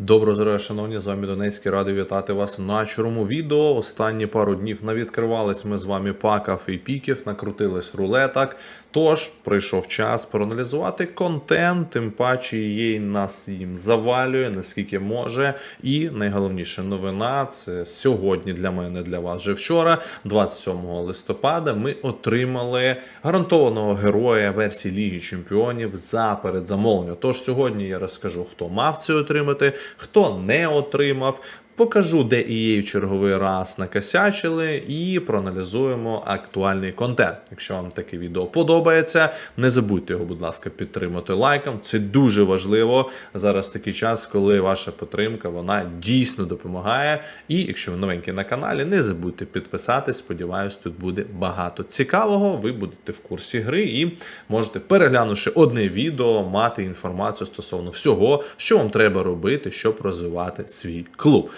Доброго здоров'я, шановні, з вами Донецький, радий вітати вас на чорному відео. Останні пару днів навідкривались ми з вами паків і піків, накрутились рулеток. Тож прийшов час проаналізувати контент, тим паче її нас їм завалює, наскільки може. І найголовніша новина це сьогодні для мене, для вас вже вчора, 27 листопада, ми отримали гарантованого героя версії Ліги Чемпіонів за передзамовлення. Тож сьогодні я розкажу, хто мав це отримати, хто не отримав. Покажу, де EA черговий раз накосячили, і проаналізуємо актуальний контент. Якщо вам таке відео подобається, не забудьте його, будь ласка, підтримати лайком. Це дуже важливо. Зараз такий час, коли ваша підтримка вона дійсно допомагає. І якщо ви новенькі на каналі, не забудьте підписатись. Сподіваюсь, тут буде багато цікавого. Ви будете в курсі гри і можете, переглянувши одне відео, мати інформацію стосовно всього, що вам треба робити, щоб розвивати свій клуб.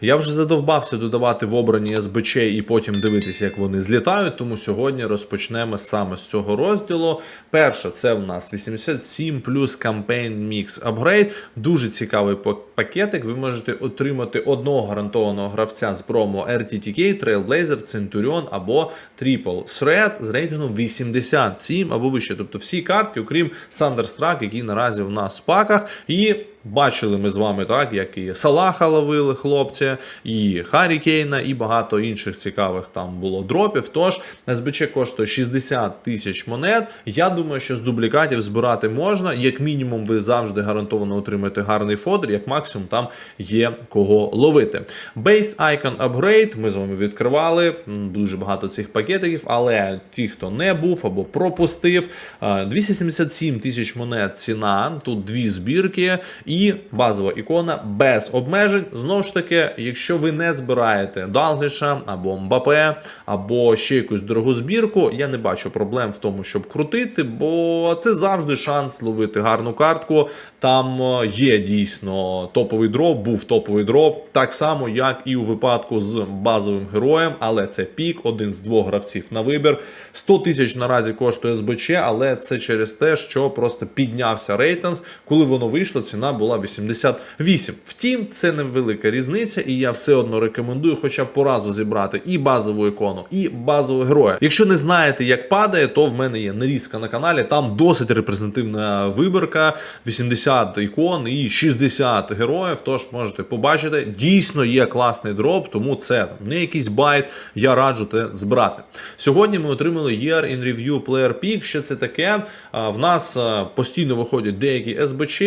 Я вже задовбався додавати в обрані СБЧ і потім дивитися, як вони злітають. Тому сьогодні розпочнемо саме з цього розділу. Перше, це в нас 87 плюс Campaign Mix Upgrade. Дуже цікавий пакетик. Ви можете отримати одного гарантованого гравця з промо RTTK, Trailblazer, Centurion або Triple Threat з рейтингом 87 або вище. Тобто всі картки, окрім Thunderstruck, які наразі в нас в паках. І Бачили ми з вами, так, як і Салаха ловили хлопці, і Харі Кейна, і багато інших цікавих там було дропів. Тож СБЧ коштує 60 тисяч монет. Я думаю, що з дублікатів збирати можна. Як мінімум, ви завжди гарантовано отримаєте гарний фодер, як максимум там є кого ловити. Base Icon Upgrade ми з вами відкривали. Дуже багато цих пакетиків, але ті, хто не був або пропустив, е, 277 тисяч монет ціна. Тут дві збірки. І базова ікона без обмежень. Знову ж таки, якщо ви не збираєте Далгліша або Мбапе, або ще якусь дорогу збірку, я не бачу проблем в тому, щоб крутити, бо це завжди шанс ловити гарну картку. Там е, є дійсно топовий дроп, був топовий дроп, так само, як і у випадку з базовим героєм, але це пік, один з двох гравців на вибір. 100 тисяч наразі коштує СБЧ, але це через те, що просто піднявся рейтинг. Коли воно вийшло, ціна була 88. Втім, це невелика різниця, і я все одно рекомендую, хоча б по разу зібрати і базову ікону, і базового героя. Якщо не знаєте, як падає, то в мене є нарізка на каналі. Там досить репрезентативна вибірка: 80 ікон і 60 героїв. Тож можете побачити, дійсно є класний дроп, тому це не якийсь байт. Я раджу те збирати. Сьогодні ми отримали Year in Review Player Pick. Що це таке? В нас постійно виходять деякі СБЧ,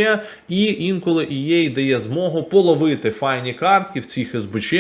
і інколи EA дає змогу половити файні картки в цих СБЧ,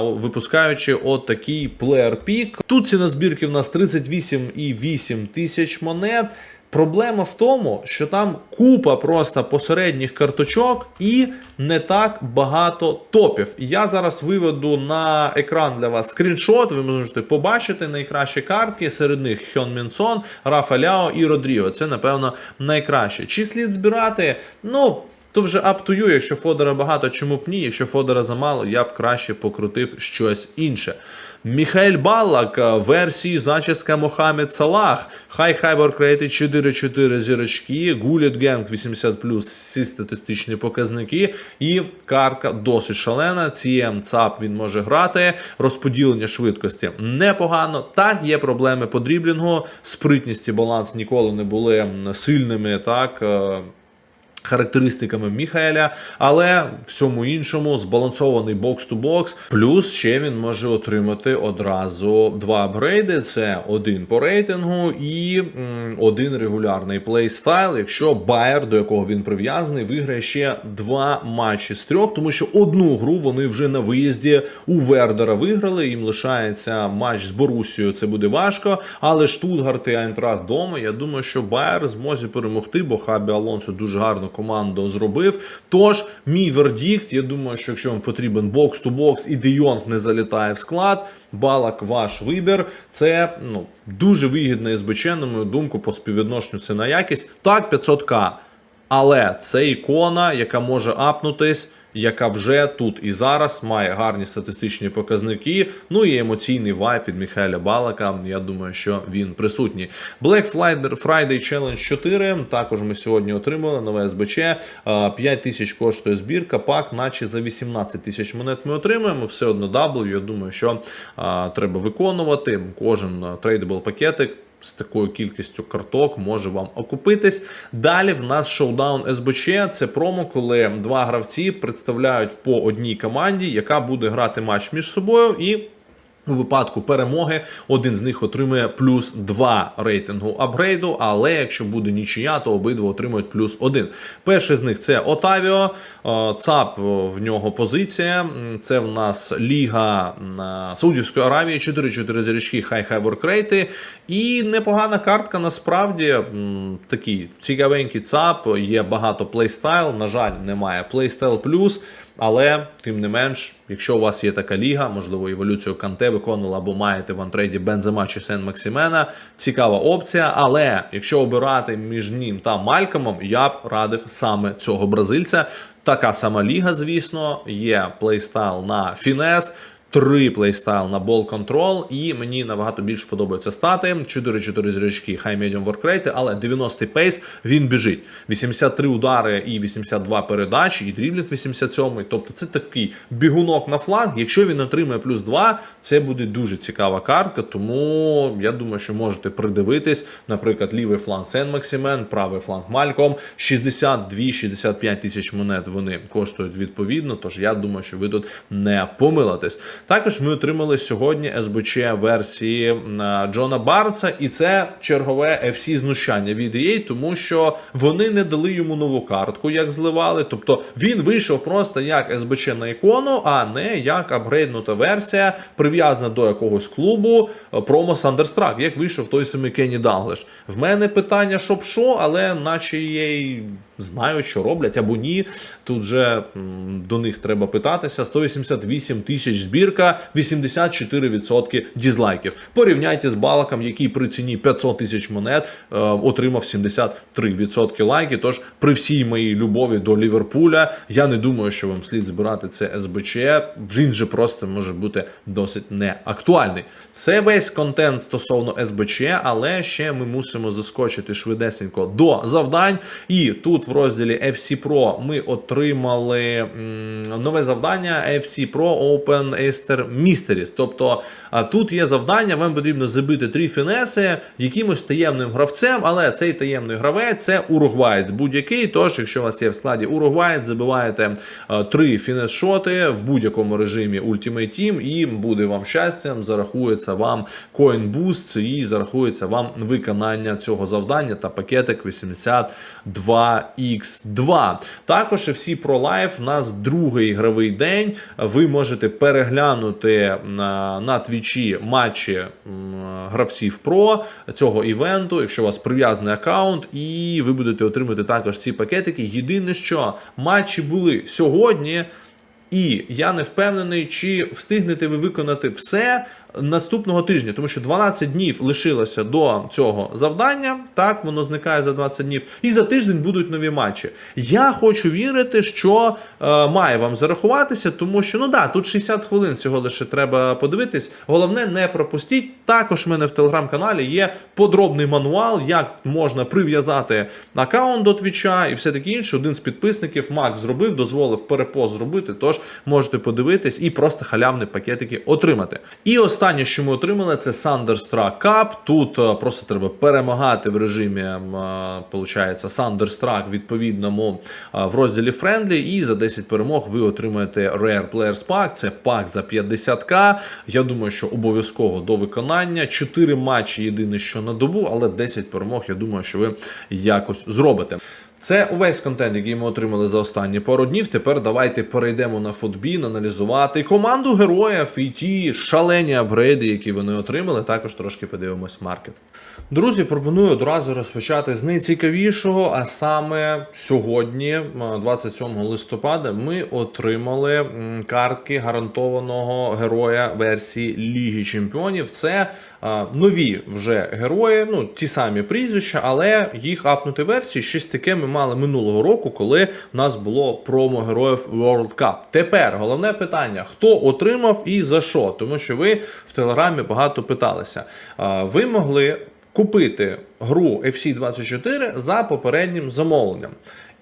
випускаючи от такий Player Pick. Тут ціна збірки в нас 38,8 тисяч монет. Проблема в тому, що там купа просто посередніх карточок і не так багато топів. Я зараз виведу на екран для вас скріншот. Ви можете побачити найкращі картки. Серед них Хьон Мінсон, Рафа Ляо і Родріго. Це, напевно, найкраще. Чи слід збирати? Ну. То вже up to you, якщо фодера багато, чому б ні? Якщо фодера замало, я б краще покрутив щось інше. Міхаель Баллак, е, версії зачіска Мохамед Салах, Хай Хайвор Created 4-4 зірочки, Гуліт Генг 80 всі статистичні показники, і картка досить шалена. CM ЦАП він може грати. Розподілення швидкості непогано. Так, є проблеми по дріблінгу, спритність і баланс ніколи не були сильними. Так. Характеристиками Міхаеля, але всьому іншому збалансований бокс-ту-бокс. Плюс ще він може отримати одразу два апгрейди: це один по рейтингу і один регулярний плейстайл. Якщо Байер, до якого він прив'язаний, виграє ще два матчі з трьох, тому що одну гру вони вже на виїзді у Вердера виграли. Їм лишається матч з Борусією. Це буде важко. Але Штутгарт і Айнтрахт вдома. Я думаю, що Байер зможе перемогти, бо Хабі Алонсо дуже гарно команду зробив. Тож, мій вердикт, я думаю, що якщо вам потрібен бокс-ту-бокс і Дейонг не залітає в склад, балак ваш вибір. Це ну, дуже вигідне СБЧ, на мою думку, по співвідношенню на якість. Так, 500к. Але це ікона, яка може апнутись. Яка вже тут і зараз має гарні статистичні показники. Ну і емоційний вайб від Михайля Балака. Я думаю, що він присутній. Black Friday Challenge 4. Також ми сьогодні отримали нове СБЧ. 5 тисяч коштує збірка. Пак, наче за 18 тисяч монет ми отримуємо. Все одно W. Я думаю, що а, треба виконувати. Кожен трейдабл пакетик з такою кількістю карток може вам окупитись. Далі в нас шоудаун СБЧ. Це промо, коли два гравці представляють по одній команді, яка буде грати матч між собою і. У випадку перемоги один з них отримує плюс 2 рейтингу апгрейду, але якщо буде нічия, то обидва отримують плюс 1. Перший з них це Отавіо, Е, ЦАП в нього позиція. Це в нас Ліга Саудівської Аравії, 4-4 зірочки, хай-хай воркрейти. І непогана картка насправді такий цікавенький ЦАП, є багато плейстайл. На жаль, немає плейстайл плюс. Але тим не менш, якщо у вас є така ліга, можливо, еволюцію Канте виконувала або маєте в антрейді Бензема чи Сен Максимена, цікава опція. Але якщо обирати між ним та Малькомом, я б радив саме цього бразильця. Така сама ліга, звісно, є плейстайл на Фінес. Три плейстайл на бол контрол, і мені набагато більше подобаються стати. 4-4 зрячки, хай медіум воркрейти, але 90 пейс він біжить. 83 удари і 82 передачі, і дріблінг 87. Тобто це такий бігунок на фланг. Якщо він отримає плюс 2, це буде дуже цікава картка. Тому я думаю, що можете придивитись, наприклад, лівий фланг Сен Максимен, правий фланг Мальком. 62-65 тисяч монет вони коштують відповідно. Тож я думаю, що ви тут не помилитесь. Також ми отримали сьогодні СБЧ версії е, Джона Барнса, і це чергове FC знущання від EA, тому що вони не дали йому нову картку, як зливали. Тобто він вийшов просто як СБЧ на ікону, а не як апгрейднута версія, прив'язана до якогось клубу е, промо Сандерстрак, як вийшов той самий Кенні Данглиш. В мене питання, щоб що, але наче EA знають, що роблять або ні. Тут же до них треба питатися. 188 тисяч збірка, 84% дізлайків. Порівняйте з балаком, який при ціні 500 тисяч монет е, отримав 73% лайки. Тож при всій моїй любові до Ліверпуля, я не думаю, що вам слід збирати це СБЧ. Він же просто може бути досить неактуальний. Це весь контент стосовно СБЧ, але ще ми мусимо заскочити швидесенько до завдань. І тут в розділі FC Pro ми отримали нове завдання FC Pro Open Easter Mysteries. Тобто тут є завдання, вам потрібно забити три фінеси якимось таємним гравцем, але цей таємний гравець це уругваєць будь-який. Тож, якщо у вас є в складі уругваєць, забиваєте три фінес-шоти в будь-якому режимі Ultimate Team, і буде вам щастям, зарахується вам Coin Boost і зарахується вам виконання цього завдання та пакетик 82X2. Також всі про лайф. У нас другий ігровий день. Ви можете переглянути на твічі матчі гравців про цього івенту, якщо у вас прив'язаний аккаунт, і ви будете отримати також ці пакетики. Єдине, що матчі були сьогодні. І я не впевнений, чи встигнете ви виконати все наступного тижня, тому що 12 днів лишилося до цього завдання. Так, воно зникає за 20 днів, і за тиждень будуть нові матчі. Я хочу вірити, що е, має вам зарахуватися, тому що ну да, тут 60 хвилин всього лише треба подивитись. Головне, не пропустіть. Також в мене в телеграм-каналі є подробний мануал, як можна прив'язати аккаунт до твіча і все таке інше. Один з підписників Макс зробив, дозволив перепост зробити. Тож можете подивитись і просто халявні пакетики отримати. І останнє, що ми отримали, це Thunderstruck Cup. Тут е, просто треба перемагати в режимі, е, получається, Thunderstruck відповідному е, в розділі Friendly. І за 10 перемог ви отримаєте Rare Players Pack. Це пак за 50к. Я думаю, що обов'язково до виконання. 4 матчі єдине, що на добу, але 10 перемог. Я думаю, що ви якось зробите. Це увесь контент, який ми отримали за останні пару днів. Тепер давайте перейдемо на футбін, аналізувати команду героїв і ті шалені апгрейди, які вони отримали. Також трошки подивимось маркет. Друзі, пропоную одразу розпочати з найцікавішого. А саме сьогодні, е, 27 листопада, ми отримали картки гарантованого героя версії Ліги Чемпіонів. Це е, нові вже герої, ну ті самі прізвища, але їх апнути версії. Щось таке ми мали минулого року, коли в нас було промо героїв World Cup. Тепер головне питання: хто отримав і за що? Тому що ви в телеграмі багато питалися. Ви могли купити гру FC24 за попереднім замовленням.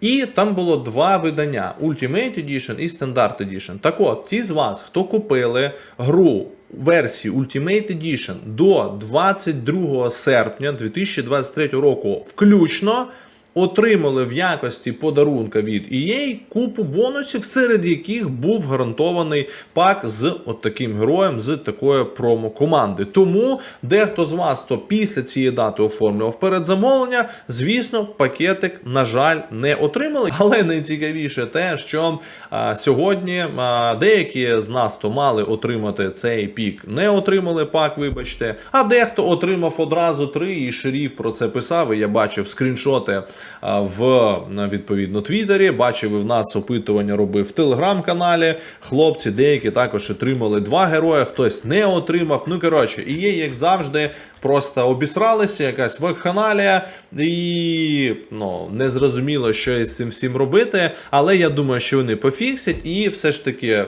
І там було два видання: Ultimate Edition і Standard Edition. Так от, ті з вас, хто купили гру версії Ultimate Edition до 22 серпня 2023 року включно. Отримали в якості подарунка від EA купу бонусів, серед яких був гарантований пак з от таким героєм, з такої промо-команди. Тому дехто з вас, хто після цієї дати оформлював передзамовлення, звісно, пакетик, на жаль, не отримали. Але найцікавіше те, що а, сьогодні а, деякі з нас, хто мали отримати цей пік, не отримали пак, вибачте. А дехто отримав одразу три, і шеріф про це писав. І я бачив скріншоти в відповідно Твіттері. Бачив і в нас опитування робив в телеграм-каналі. Хлопці деякі також отримали два героя, хтось не отримав. Ну коротше, і є, як завжди, просто обісралися, якась вакханалія, і ну, не зрозуміло, що із цим всім робити. Але я думаю, що вони пофіксять, і все ж таки.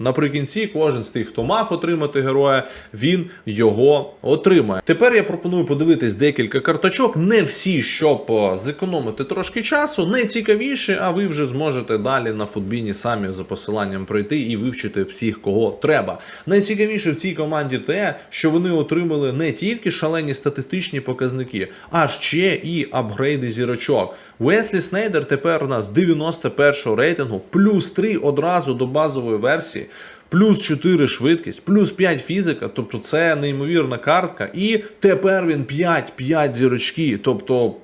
Наприкінці кожен з тих, хто мав отримати героя, він його отримає. Тепер я пропоную подивитись декілька карточок. Не всі, щоб зекономити трошки часу, найцікавіше, а ви вже зможете далі на футбіні самі за посиланням пройти і вивчити всіх, кого треба. Найцікавіше в цій команді те, що вони отримали не тільки шалені статистичні показники, а ще і апгрейди зірочок. Уеслі Снейдер тепер у нас 91 рейтингу, плюс 3 одразу до базової версії. Плюс 4 швидкість, плюс 5 фізика, тобто це неймовірна картка. І тепер він 5-5 зірочки. Тобто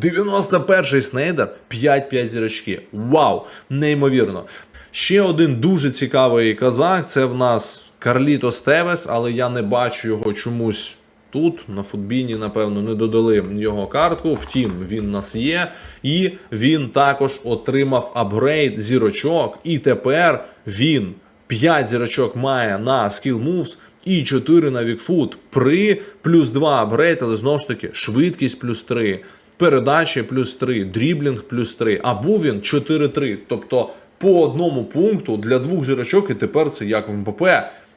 91-й Снейдер 5-5 зірочки. Вау! Неймовірно. Ще один дуже цікавий казак це в нас Карліто Стевес, але я не бачу його чомусь. Тут на футбіні, напевно, не додали його картку. Втім, він нас є. І він також отримав апгрейд зірочок. І тепер він 5 зірочок має на Skill Moves і 4 на Wigfoot при плюс 2 апгрейд, але знову ж таки швидкість плюс 3, передачі плюс 3, дріблінг плюс 3, а був він 4-3. Тобто по одному пункту для двох зірочок, і тепер це як в МПП.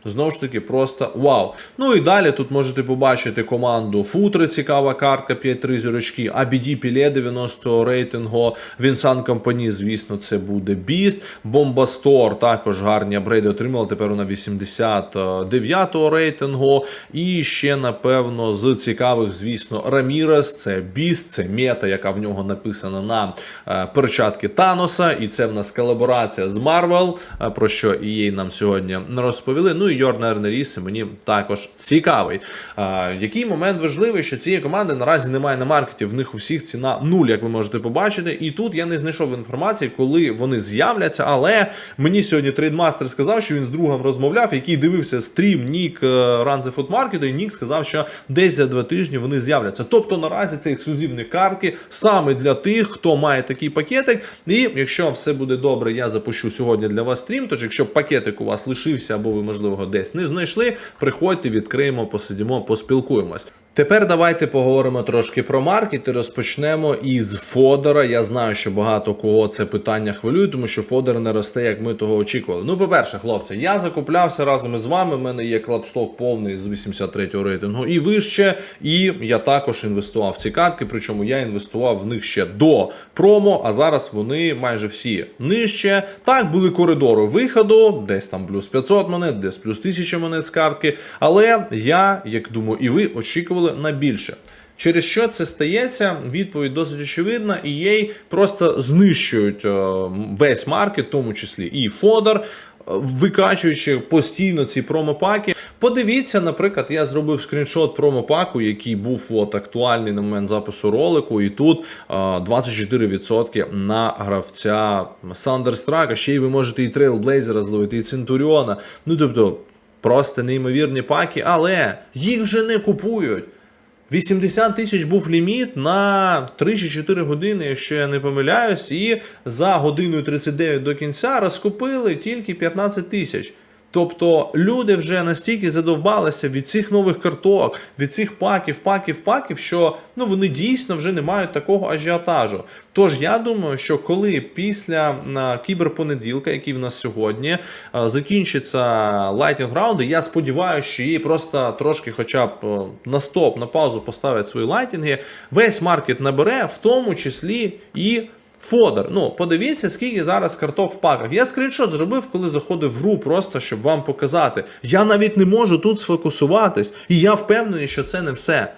Знову ж таки, просто вау. Ну і далі тут можете побачити команду Футри, цікава картка, 5-3 зірочки, ABD Піле 90 рейтингу, Вінсан Компані, звісно, це буде Біст. Бомбастор також гарні апгрейди отримали. Тепер вона 89 рейтингу. І ще, напевно, з цікавих, звісно, Рамірес, це Біст, це мета, яка в нього написана на е, перчатки Таноса. І це в нас колаборація з Марвел, е, про що EA нам сьогодні розповіли. Ну і Йорнер Неріс мені також цікавий. А, який момент важливий, що цієї команди наразі немає на маркеті. В них у всіх ціна нуль, як ви можете побачити. І тут я не знайшов інформації, коли вони з'являться. Але мені сьогодні трейдмастер сказав, що він з другом розмовляв, який дивився стрім Нік Food Market, і Нік сказав, що десь за два тижні вони з'являться. Тобто наразі це ексклюзивні картки саме для тих, хто має такий пакетик. І якщо все буде добре, я запущу сьогодні для вас стрім. Тож, якщо пакетик у вас лишився, або ви можливо десь не знайшли, приходьте, відкриємо, посидімо, поспілкуємось. Тепер давайте поговоримо трошки про маркет і розпочнемо із Фодора. Я знаю, що багато кого це питання хвилює, тому що Фодор не росте, як ми того очікували. Ну, по-перше, хлопці, я закуплявся разом із вами. У мене є клапсток повний з 83-го рейтингу і вище. І я також інвестував в ці картки, причому я інвестував в них ще до промо, а зараз вони майже всі нижче. Так, були коридори виходу, десь там плюс 500 монет, десь плюс 1000 монет з картки. Але я, як думаю, і ви очікували на більше. Через що це стається? Відповідь досить очевидна. EA просто знищують е, весь маркет, в тому числі і Фодор, е, викачуючи постійно ці промопаки. Подивіться, наприклад, я зробив скріншот промопаку, який був от актуальний на момент запису ролику, і тут е, 24% на гравця Сандерстрака. Ще й ви можете і Трейлблейзера зловити, і Центуріона. Ну тобто. Просто неймовірні паки, але їх вже не купують. 80 тисяч був ліміт на 3 чи 4 години, якщо я не помиляюсь, і за годину 39 до кінця розкупили тільки 15 тисяч. Тобто люди вже настільки задовбалися від цих нових карток, від цих паків, паків, паків, що ну вони дійсно вже не мають такого ажіотажу. Тож я думаю, що коли після кіберпонеділка, який в нас сьогодні, а, закінчиться лайтінг раунди, я сподіваюся, що її просто трошки, хоча б е, на стоп, на паузу поставлять свої лайтінги, весь маркет набере, в тому числі і. Фодер, ну подивіться, скільки зараз карток в паках. Я скріншот зробив, коли заходив в гру, просто щоб вам показати. Я навіть не можу тут сфокусуватись, і я впевнений, що це не все.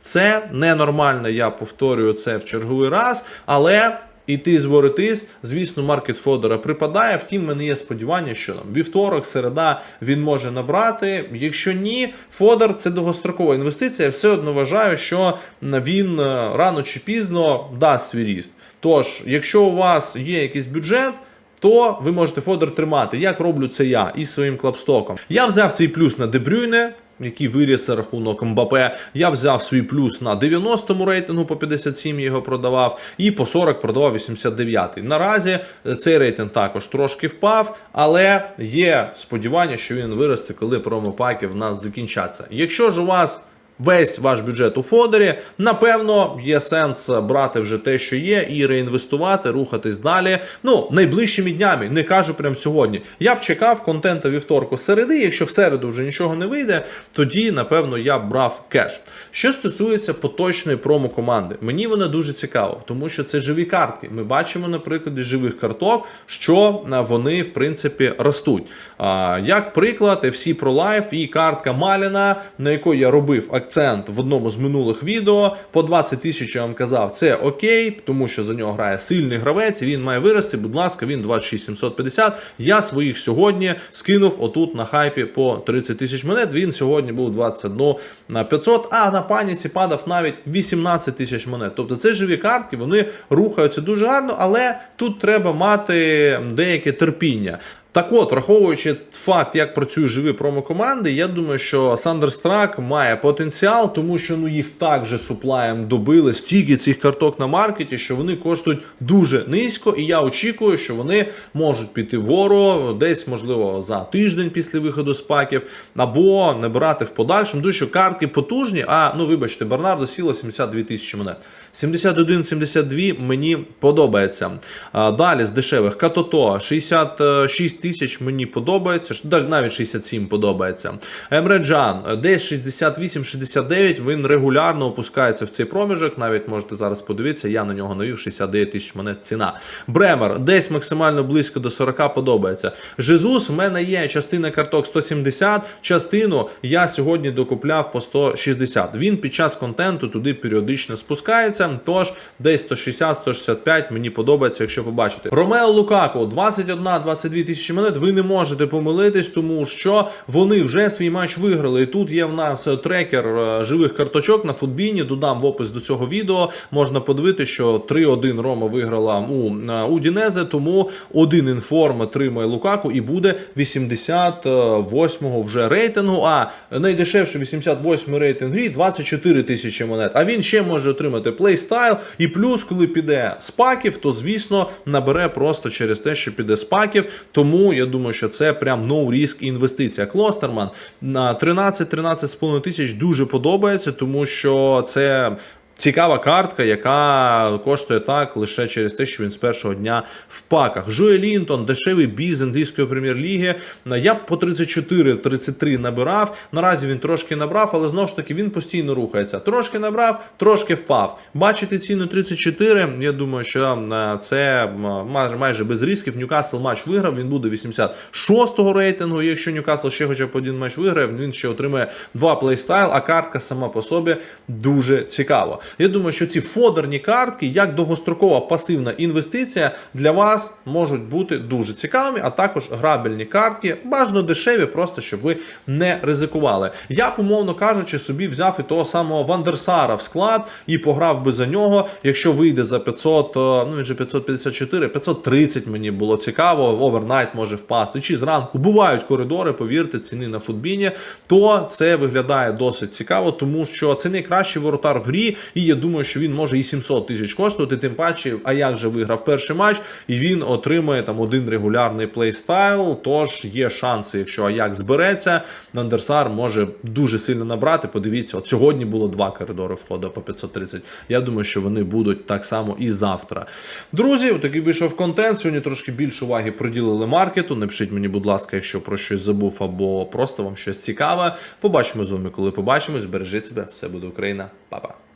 Це ненормально, я повторюю це в черговий раз, але. Іти зворотись, звісно, маркет Фодора припадає. Втім, мене є сподівання, що там вівторок, середа він може набрати. Якщо ні, Фодор це довгострокова інвестиція. Я все одно вважаю, що він е, рано чи пізно дасть свій ріст. Тож, якщо у вас є якийсь бюджет, то ви можете Фодор тримати. Як роблю це я із своїм клапстоком. Я взяв свій плюс на Дебрюйне, який виріс за рахунок Мбапе. Я взяв свій плюс на 90-му рейтингу, по 57 його продавав, і по 40 продавав 89-й. Наразі е, цей рейтинг також трошки впав, але є сподівання, що він виросте, коли промопаки в нас закінчаться. Якщо ж у вас весь ваш бюджет у Фодорі, напевно, є сенс брати вже те, що є, і реінвестувати, рухатись далі. Ну, найближчими днями, не кажу прямо сьогодні. Я б чекав контента вівторку середи. Якщо в середу вже нічого не вийде, тоді, напевно, я б брав кеш. Що стосується поточної промо-команди, мені вона дуже цікава, тому що це живі картки. Ми бачимо на прикладі живих карток, що а, вони, в принципі, ростуть. Як приклад, FC Pro Life і картка Маліна, на яку я робив акцент в одному з минулих відео. По 20 тисяч я вам казав, це окей, тому що за нього грає сильний гравець, і він має вирости. Будь ласка, він 26750. Я своїх сьогодні скинув отут на хайпі по 30 тисяч монет. Він сьогодні був 21 на 500, а на паніці падав навіть 18 тисяч монет. Тобто це живі картки, вони рухаються дуже гарно, але тут треба мати деяке терпіння. Так от, враховуючи факт, як працюють живі промокоманди, я думаю, що Сандерстрак має потенціал, тому що ну їх так же суплаєм добили стільки цих карток на маркеті, що вони коштують дуже низько, і я очікую, що вони можуть піти вгору десь, можливо, за тиждень після виходу з паків, або набирати в подальшому, що картки потужні. А ну вибачте, Бернардо сіло 72 тисячі монет. 71-72 мені подобається. Далі з дешевих Катото 66 тисяч мені подобається, навіть навіть 67 подобається. Емреджан десь 68-69, він регулярно опускається в цей проміжок. Навіть можете зараз подивитися, я на нього навів 69 тисяч монет ціна. Бремер десь максимально близько до 40 подобається. Жезус, в мене є частина карток 170, частину я сьогодні докупляв по 160. Він під час контенту туди періодично спускається. Тож десь 160-165 мені подобається, якщо побачите. Ромео Лукако 21-22 тисячі монет. Ви не можете помилитись, тому що вони вже свій матч виграли. І тут є в нас трекер е, живих карточок на футбіні. Додам в опис до цього відео. Можна подивитися, що 3-1 Рома виграла у, е, у Дінезе, тому один інформ отримає Лукаку і буде 88-го вже рейтингу. А найдешевший 88-й рейтинг грі 24 тисячі монет. А він ще може отримати плейстайл. І плюс, коли піде спаків, то звісно набере просто через те, що піде спаків. Тому я думаю, що це прям risk інвестиція. Клостерман на 13-13,5 тисяч дуже подобається, тому що це. Цікава картка, яка коштує так лише через те, що він з першого дня в паках. Жує Лінтон, дешевий бій англійської прем'єр-ліги. Я б по 34-33 набирав. Наразі він трошки набрав, але знову ж таки він постійно рухається. Трошки набрав, трошки впав. Бачите ціну 34. Я думаю, що е, це майже майже без ризиків. Ньюкасл матч виграв. Він буде 86-го рейтингу. Якщо Ньюкасл ще хоча б один матч виграє, він ще отримає два плейстайл, а картка сама по собі дуже цікава. Я думаю, що ці фодерні картки, як довгострокова пасивна інвестиція, для вас можуть бути дуже цікавими, а також грабельні картки, бажано дешеві, просто щоб ви не ризикували. Я, помовно кажучи, собі взяв і того самого Вандерсара в склад і пограв би за нього. Якщо вийде за 500, е, ну він же 554, 530 мені було цікаво, овернайт може впасти. Чи зранку бувають коридори, повірте, ціни на футбіні, то це виглядає досить цікаво, тому що це найкращий воротар в грі. І я думаю, що він може і 700 тисяч коштувати. Тим паче, а як же виграв перший матч, і він отримує там один регулярний плейстайл. Тож є шанси, якщо Аякс збереться, Нандерсар може дуже сильно набрати. Подивіться, от сьогодні було два коридори входу по 530. Я думаю, що вони будуть так само і завтра. Друзі, такий вийшов контент. Сьогодні трошки більше уваги приділили маркету. Напишіть мені, будь ласка, якщо про щось забув або просто вам щось цікаве. Побачимо з вами, коли побачимось. Бережіть себе, все буде Україна, Па-па.